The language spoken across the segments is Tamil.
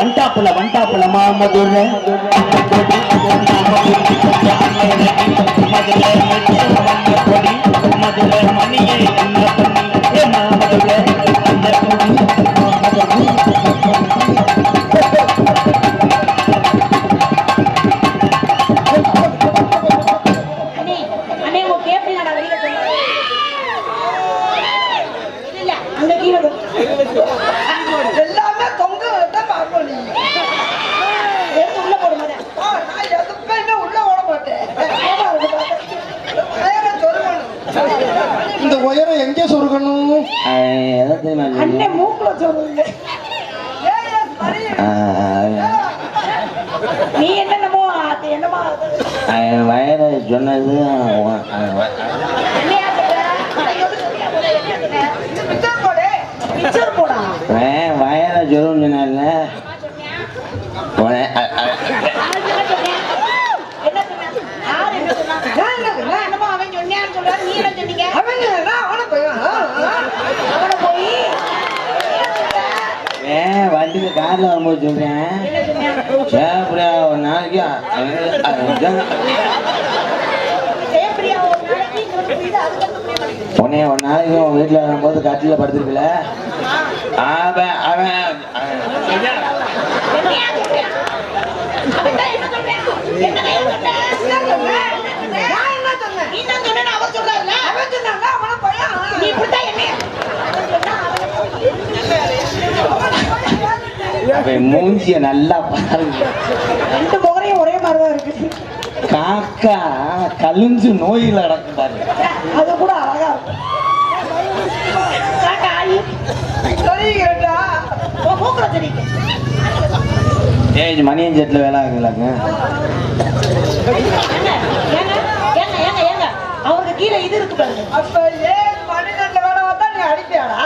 ஏ வண்டாப்புல வண்டாப்புல மாமதுர மதுரை எங்கே சொருகணும்? எதை தெரியுமா அண்ணே மூக்குல மணி நீ என்னென்னமோ அது என்னமோ. வயத சொன்னது அ- அ- அவன் என்ன? என்னமோ அவன் சொன்னான்னு சொல்றான், நீ என்ன சொன்னீங்க? அவங்க நான் அவனை போய் ஆ, ஆ. அவனை போய் என்ன சொல்ற? ஏன் வண்டியில கார்ல வரும்போது சொல்றேன்? சேப்படியா ஒரு நாளைக்கு. உன்னைய ஒரு நாளைக்கு உன் வீட்டுல வரும்போது கட்டில படுத்திருக்கல அவன் அவன் என்ன சொல்றேன்? என்னையா சொல்றேன்? என்ன சொன்னேன்? நான் என்ன சொன்னேன்? நீ தான் சொன்னேன்னு அவன் சொல்றாருல்ல? அவன் சொன்னாங்க, அவனை போய் ஆ, ஆ. நீ இப்படித்தான் என்னைய அவன் சொன்னா அவனை போய் அவன் மூஞ்சிய நல்லா பாருங்க ரெண்டு முகரையும் ஒரே மாதிரிதான் இருக்குது காக்கா கலிஞ்சு நோயில கிடக்கு பாருங்க அது கூட அழகா ஏய் மணியன் செட்டில் வேலை ஆகுங்களாங்க ஏங்க ஏங்க ஏங்க ஏங்க ஏங்க அவருக்கு கீழே இது இருக்கு பாருங்க. அப்ப ஏன் வேலை பார்த்தா நீ அடிப்பியாடா?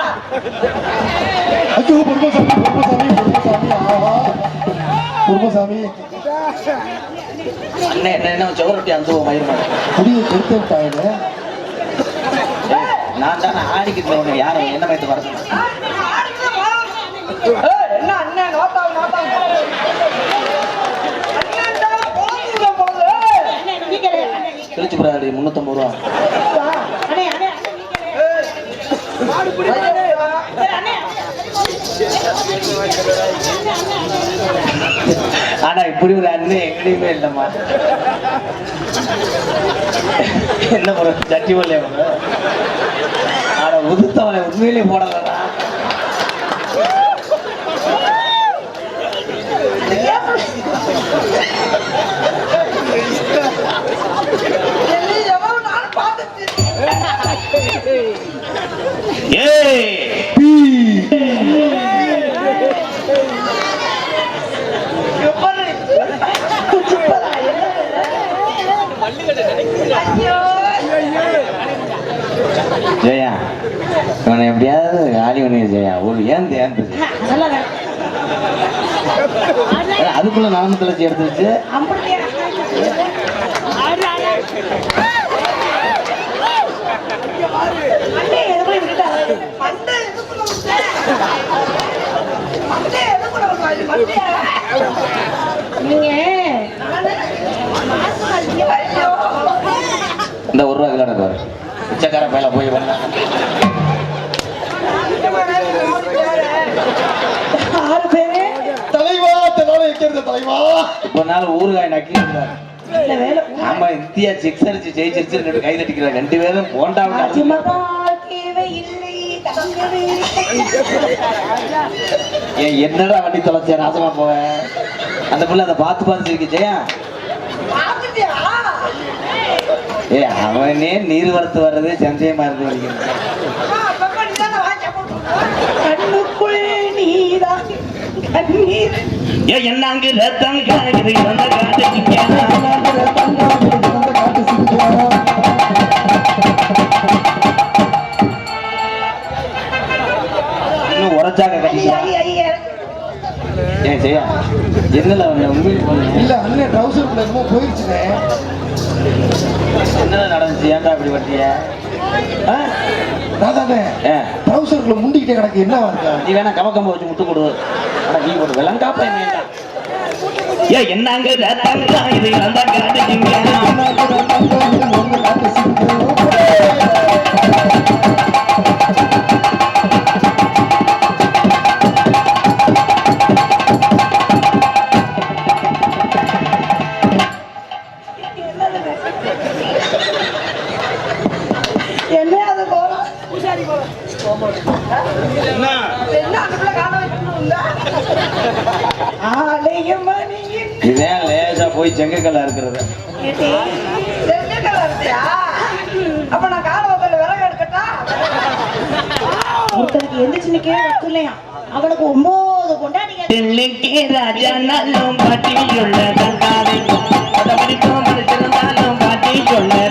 ஐயோ அண்ணன் என்ன என்ன சவரொட்டி அந்த மயிர். முடியை கெடுத்து நான் தானே ஆடிக்கிட்டு உன்னை யாரும் என்ன மயத்து வர என்ன அண்ணன் போகுது போகுது ஆனா இப்படி ஒரு அண்ணன் எங்கேயுமே இல்லைம்மா. என்ன போற சட்டி போடலையா போற ஆனா உதுத்தவனை உண்மையிலேயே போடலடா. ஏய்! ஜெயா இவனை எப்படியாவது காலி பண்ணி ஜெயா ஒரு ஏன் ஏன் அதுக்குள்ள நாம தொலைச்சி எடுத்து வச்சு அப்படியே அண்ணே எதுக்குள்ள விட்டுட்டாரு மண்டை எதுக்குள்ள விட்ட? மண்டை எதுக்குள்ள விட்ட? மண்டையா? நீங்க ஐயோ. இந்த ஒரு ரூபா விளையாட பாரு. பிச்சைக்கார பையில போய் பேரு. தலைவா வைக்கிறது தலைவா? இப்போ நாள் ஊறுகாய் நக்கி இருந்தாரு ஆமா இந்தியா சிக்ஸ் அடிச்சு ஜெயிச்சிருச்சு ரெண்டு கை தட்டிக்கிறாங்க ரெண்டு பேரும் போண்டா என்னடா வண்டி தொலைச்ச? நாசமா போவேன்? அந்த பிள்ளை அதை பார்த்து பார்த்து சிரிக்க ஜெயா? ஏ அவனே நீர் வரத்து வர்றதே சந்தேகமா இருந்து அம்மா, அப்பப்ப நீதானே கண்ணீர். ஏ என்னங்க ரத்தம் அந்த காட்டு இன்னும் உரைச்சாக்க கட்டிக்கலாம் ஜெயா என்னல போனேன் இல்ல அண்ணன் ட்ரௌசர் குள்ள என்னமோ போயிருச்சுனே என்ன என்ன நடந்துச்சு? ஏன்டா இப்படி வட்டிய நான் தானே ட்ரௌசருக்குள்ள முண்டிக்கிட்டே கிடக்கு என்ன இருக்கா? நீ வேணா கமக்கம்ப வச்சு முட்டு கொடு. ஆனா நீ கொடு விலங்கா பையன் ஏ என்னங்க இது அந்த காட்டுங்க தில்லிக்கு பாட்டி சொல்ல தந்தாரே பதவிக்கும் பாட்டி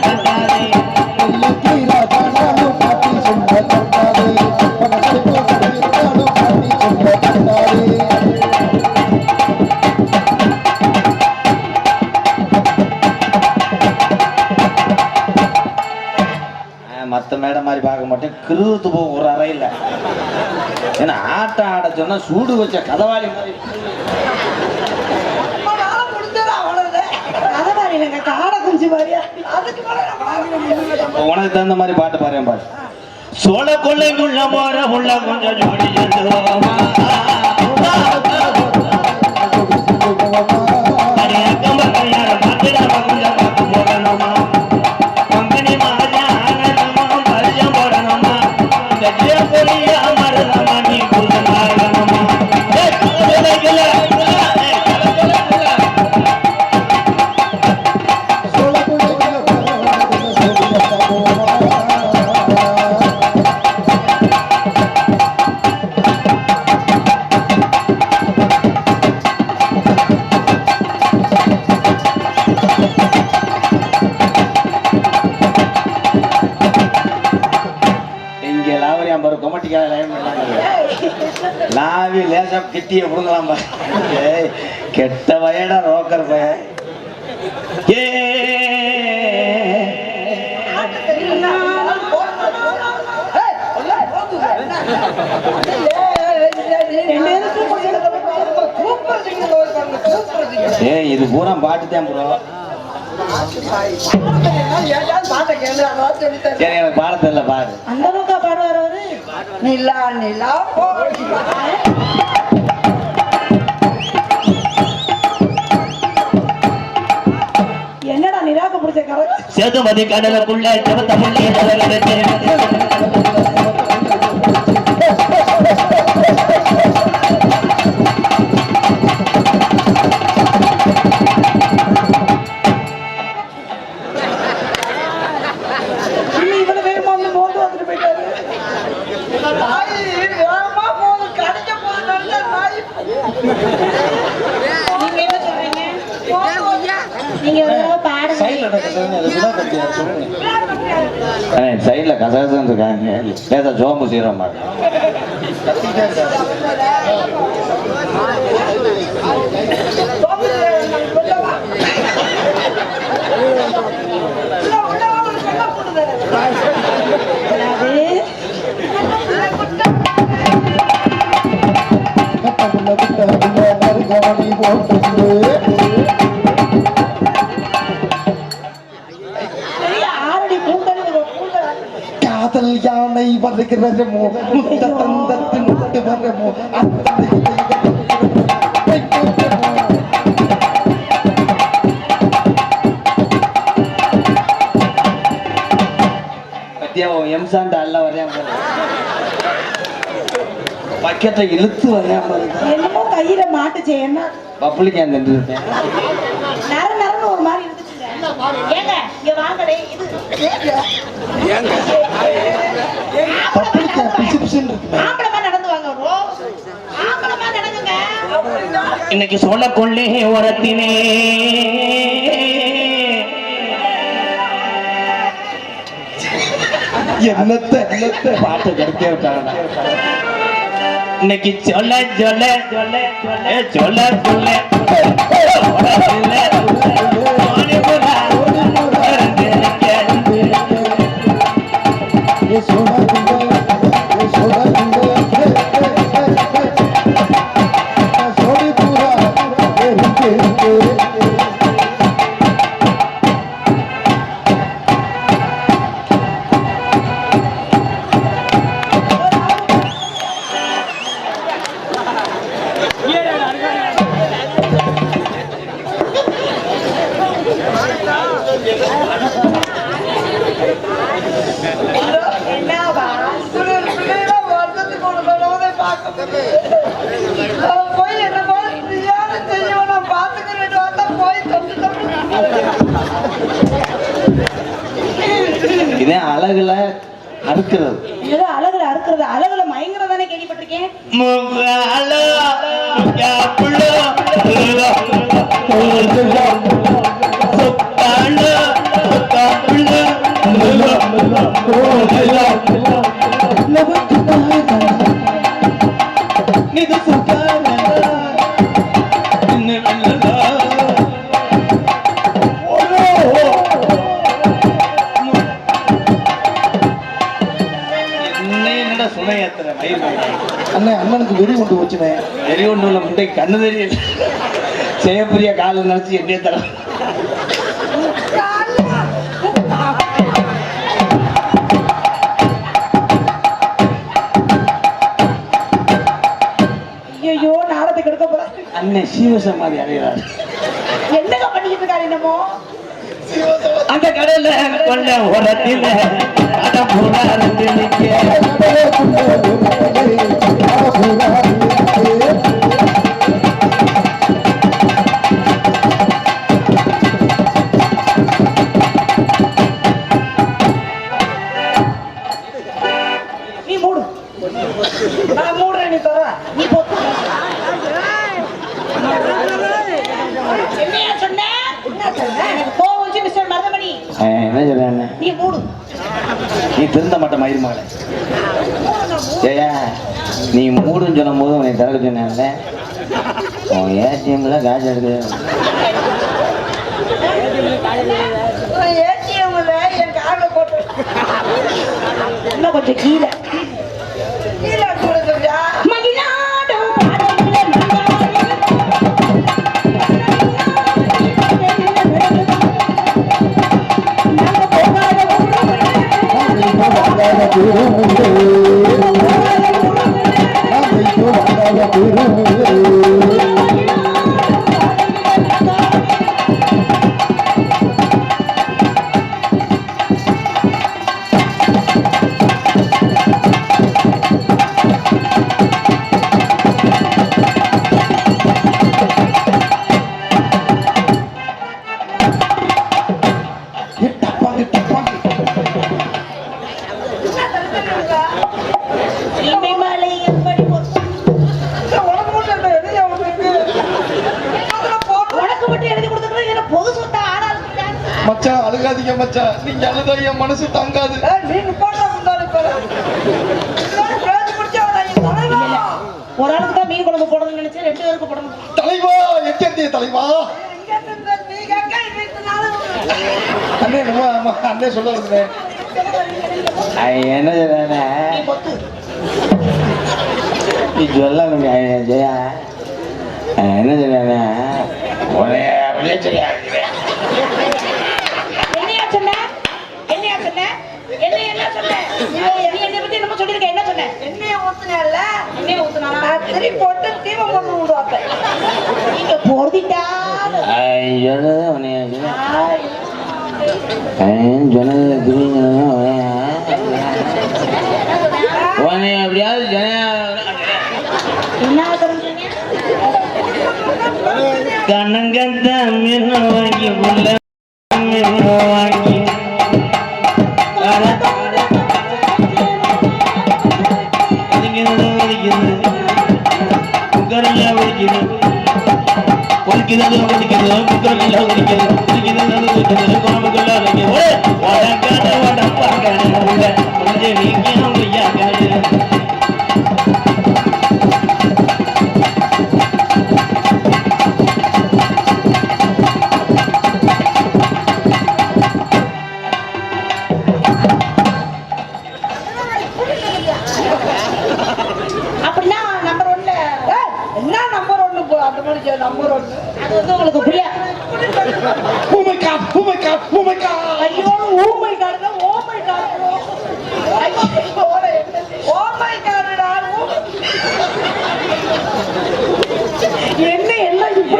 தந்தாரே மற்ற மேடம் மாதிரி பார்க்க மாட்டேன். கிருத்து போகும் ஒரு அறையில். ஏன்னா ஆட்டம் ஆட சொன்னா சூடு வச்ச கதவாளி மாதிரி. கதவாரி காடை குஞ்சு மாதிரியா? அதுக்கு உனக்கு தகுந்த மாதிரி பாட்டு பாரு பாரு சோழ கொள்ளைக்குள்ள போற உள்ள கொஞ்சம் ஜோடி லேசா கிட்டிய கெட்ட வயடா ரோக்கர் பய ஏ. ஏய் இது பூரா பாட்டு தான் ப்ரோ சரி எனக்கு பாட தெரியல பாரு அந்த பக்கா பாடுவார் நிலா நிலா போகுது கடிக்க போகுது நல்ல நாய் நீங்க சைடில் கசகசம் இருக்காங்க. லேசா சோம்பு சீரம் பாரு யானை வருகிறமோ முத்த தந்தத்து முத்து வரமோ பத்தியா எம்சாண்ட் அல்ல வரையாம பக்கெட்டை இழுத்து வரையாம என்னமோ கையில மாட்டுச்சு என்ன? பப்ளிக் தின்று இருக்கேன் நர நரன்னு ஒரு மாதிரி இருந்துச்சுங்க. ஏங்க இங்க வாங்கடே இது பப்ளிக்கா பிசு பிசுன்னு இருக்குமே ஆம்பளமா நடந்து வாங்க bro. ஆம்பளமா நடந்துங்க. இன்னைக்கு சொல்ல கொள்ளே உரத்தினே என்னத்த என்னத்த? பாட்டு கிடைக்க விட்டாங்க இன்னைக்கு சொல்ல சொல்ல சொல்ல சொல்ல சொல்ல. அழகுல அறுக்கிறது. ஏதோ அழகுல அறுக்கிறது அழகுல மயங்குறதானே கேள்விப்பட்டிருக்கேன். என்னடா வெறி கொண்டு போச்சுனே தெரிய ஒன்றும் இல்லை முட்டை கண்ணு தெரியல செய்யப்பெரிய காலில் நினச்சி என்னையே தர ஐயோ நாடத்துக்கு எடுக்க போறாரு அண்ணன் சீவசமாதி அடைகிறார். என்னங்க பண்ணிக்கிட்டு இருக்காரு என்னமோ? அந்த கடையில கொண்ட உரத்தில் நிக்க. என்ன சொல்ற நீ மூடு. நீ திருந்த மாட்ட மயிர் மகளை. ஏயா நீ மூடுன்னு சொன்னும் போது உன்னை திறக்க சொன்னேன்ல. உன் ஏடிஎம்ல காசு எடுக்க ஏடிஎம்ல என் கார்டுல போட்டு இன்னும் கொஞ்சம் கீழே. வந்தாத என்ன நீ சொல்லணும் ஜெயா. என்ன சொல்ற ஒரே அப்படியே சொன்ன? சொன்ன? சொன்ன? சொன்ன? போட்டு தீபம் போட்டு விடுவாப்பேன் நீங்க பொருதிட்டாலும் சொன்னது உன்னைய சொன்னது புரியுங்க உன்னை எப்படியாவது என்ன ஆகுறீங்க கண்ணங்கத்த மீன் வாங்கி புள்ள மீன் வாங்கி ஒதுக்கிறது ஒதுக்கிறது குக்கரில் ஒதுக்கிறது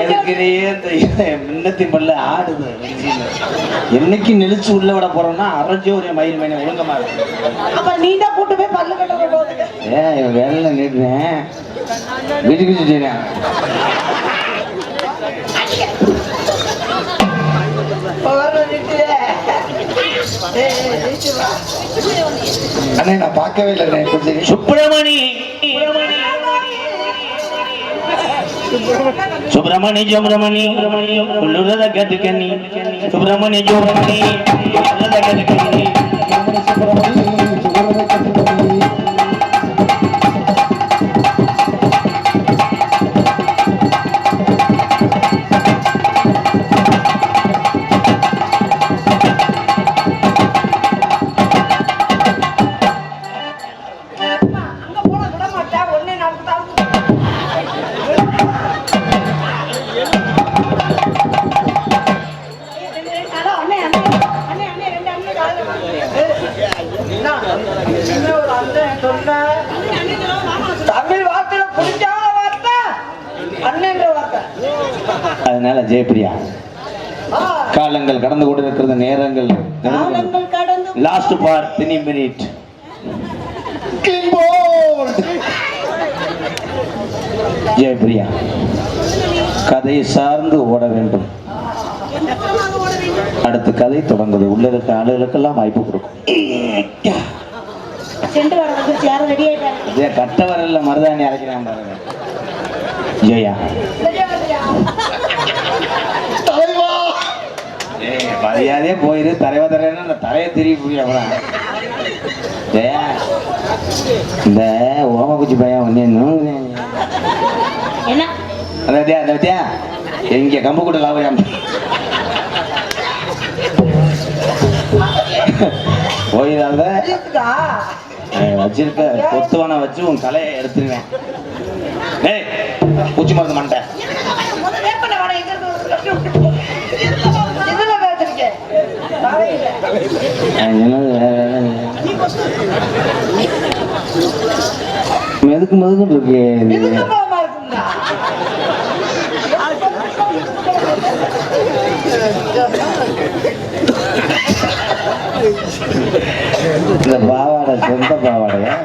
இந்த முன்னத்தின் பல்ல ஆடுது. என்னைக்கு நெளிச்சு உள்ள விட போறோம்னா அரைஞ்சோ ஒரு மயில் மணி ஒழுங்கமா இருக்கு. அப்ப நீ தான் கூட்டு போய் பல்லு கொண்டு நிடுறேன் வீட்டுக்கு சுட்டேன் வர நிட்டு அண்ணே நான் பார்க்கவே இல்லை சுப்பிரமணி. சுப்பிரமணி. சுப்பிரமணி உள்ளுறத கத்துக்கண்ணி சுப்பிரமணி சுப்பிரமணி உள்ளுறத கத்துக்கண்ணி கதையை சார்ந்து ஓட வேண்டும். அடுத்த கதை தொடங்குது. உள்ள இருக்க ஆளுகளுக்கெல்லாம் வாய்ப்பு கொடுக்கும். இதே கட்ட வரல மருதாணி அரைக்கிறான் பாருங்க. ஜெயா? தலைவா! மரியாதையே போயிரு. தரைவ தரைன்னு அந்த தலையை திருப்பி போய் அப்புறம் இந்த ஓமக்குச்சி பையன் ஒன்று என்ன? வித்தியா அந்த இங்க கம்பு கூட லாபம் இருக்குதா? வச்சிருக்க கொத்துவனை வச்சு உன் தலையை எடுத்துருவேன் டேய் பூச்சி மருந்து மண்டை முதல்ல வேப்பன வாடை எங்க இருந்து வருது? இதுல வேத்திருக்கேன். தலையில. நான் சொன்னது வேற வேற இல்லை. மெதுக்கு மெதுக்கு இருக்கு இந்த பாவாடை சொந்த பாவாடையா?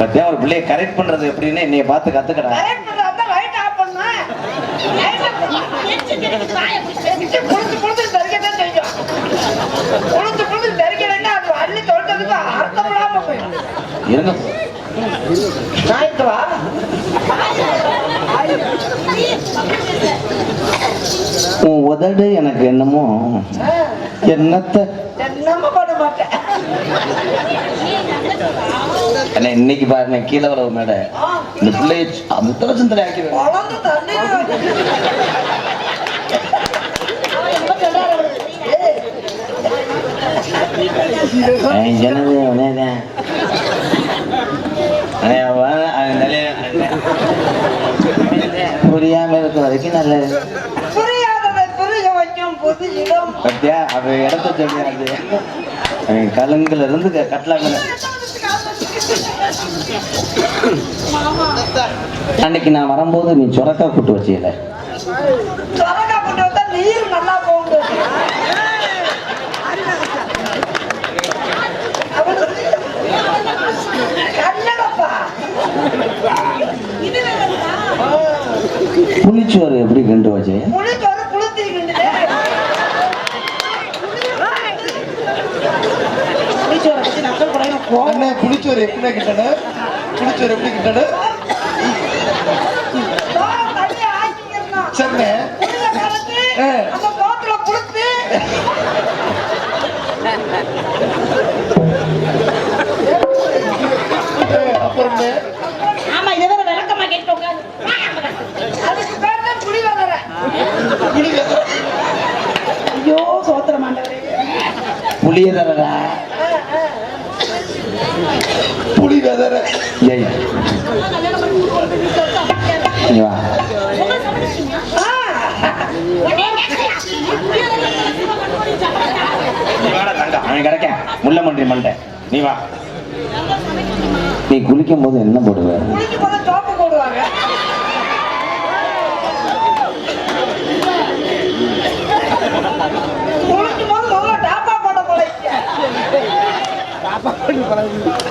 பத்தியா ஒரு பிள்ளைய கரெக்ட் பண்றது எப்படின்னு என்னைய பார்த்து கத்துக்கடா. இருங்க. நாய்க்கு வா. உன் உதடு எனக்கு என்னமோ என்னத்த? இன்னைக்கு பாருங்க கீழே வரவு மேட. இந்த சிந்தனை ஆக்கிடுவேன் குழந்தை தண்ணியில வந்து- ஏய், ஜனது அவனேதான் அண்ணே, அவன் அவன் தலைய- புரியாம இருக்க வரைக்கும் நல்லது பத்தியா அவ இடத்த சொல்லியாது கலுங்குல இருந்து க- கட்டலாங்கல அன்னைக்கு நான் வரும்போது நீ சொரக்கா கூட்டு வச்சியல சொரக்கா போட்டு வந்தா நீர் நல்லா போகுது கன்னடப்பா புளிச்சோறு எப்படி கிண்டு வச்சு புளிச்சோறு புளித்திருக்கின்றது புளிச்சோரை பத்தி நக்கல் குறையும் கோவம். அண்ணே புளிச்சோறு எப்படி கிட்டன புளிச்சோறு எப்படி சரிண்ணே. புளிய கலந்து ஆ. அந்த சோத்துல புளித்து ஏய், அப்புறம்ண்ணே ஆமா இதை வேற விளக்கமா கேட்டு உட்காந்து அதுக்கு பேர் தான் புளி வதற ஐயோ சோத்திர மாண்டவரே புளியதரடா. புளி வெதற ஏய். நீ வா. நீ வாடா தங்கம் அவன் கிடைக்க முள்ள மன்றி மண்டை நீ வா. நீ குளிக்கும் போது என்ன போடுவ குளிக்கும் போது சோப்பு போடுவாங்க குளிக்கும் போது முதல்ல டாப்பா போட போல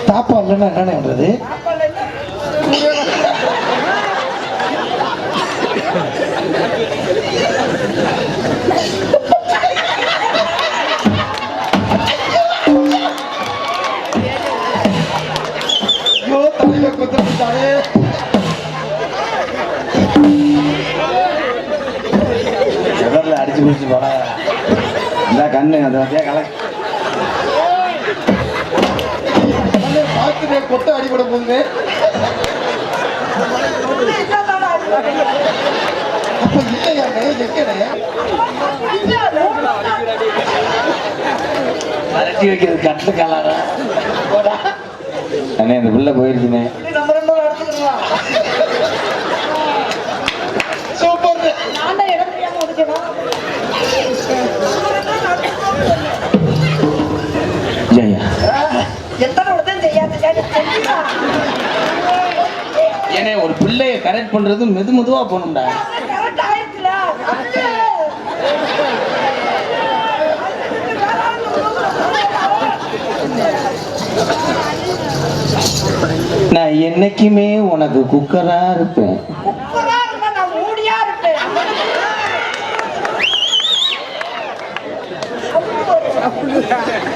தாப்பா இல்லைன்னா என்னன்றது அடிச்சு பிடிச்சு போட. இந்த கண்ணு அதை வச்சா கலக்கு. பார்த்துட்டு கொட்டை அடிபட போகுது அப்ப இல்லையா மறைச்சி வைக்கிறது கட்டு கலாடா அண்ணே இந்த புள்ள எடுத்துக்கலாம் சூப்பர். நான் தான் இடம் தெரியாம ஒதுக்கணும் ஜெயா. எத்தனை ஏன்னா ஒரு பிள்ளைய கரெக்ட் பண்றது மெது மெதுவா போகணும்டா நான் என்னைக்குமே உனக்கு குக்கரா இருப்பேன் Yeah.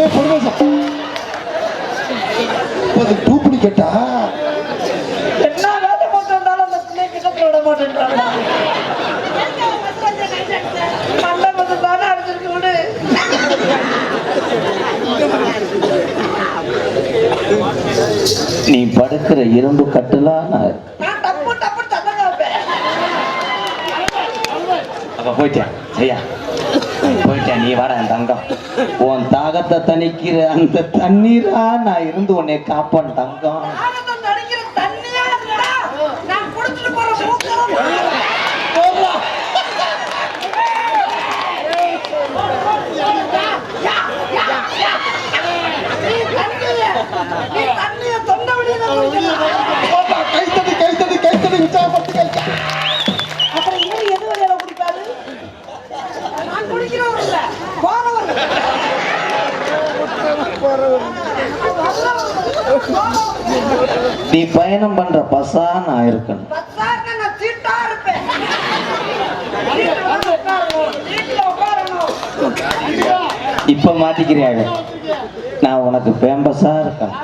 ஏன் பரமேசம் அது டூப்ளிகேட்டா என்ன வேலை போட்டு வந்தாலும் அந்த பிள்ளை கிட்டத்துல விட மாட்டேன்றாங்க. மண்டபத்தை தானே அடிச்சிருக்கு விடு. நீ படுக்கிற இரும்பு கட்டுலா நான் டப்பு டப்பு அப்ப போயிட்டேன். சரியா? போயிட்டேன் நீ வர என் தங்கம் உன் தாகத்தை தணிக்கிற அந்த தண்ணீரா நான் இருந்து உன்னை காப்பேன் தங்கம் Yeah. நீ பயணம் பண்ற பசா நான் இருக்கணும். இப்ப மாட்டிக்கிறியாங்க? நான் உனக்கு பேம்பஸா இருக்கேன்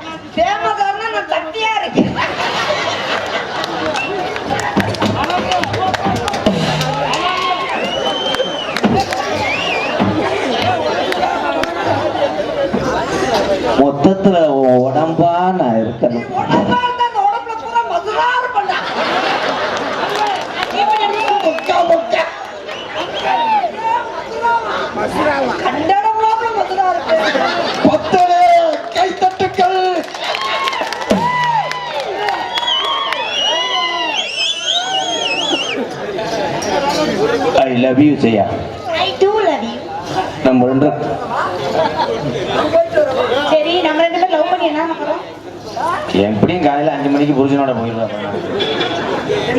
லவ் யூ செய்யா ஐ டூ லவ் யூ நம்ம ரெண்டு சரி நம்ம ரெண்டு பேரும் லவ் பண்ணி என்ன எப்படியும் காலையில அஞ்சு மணிக்கு புருஷனோட ரெண்டு பேரும்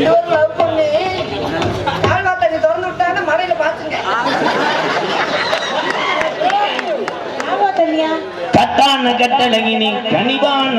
love பண்ணி, திறந்து விட்டாங்கன்னா மழையில பாத்துங்க. கட்டான கட்டழகி நீ கனிவான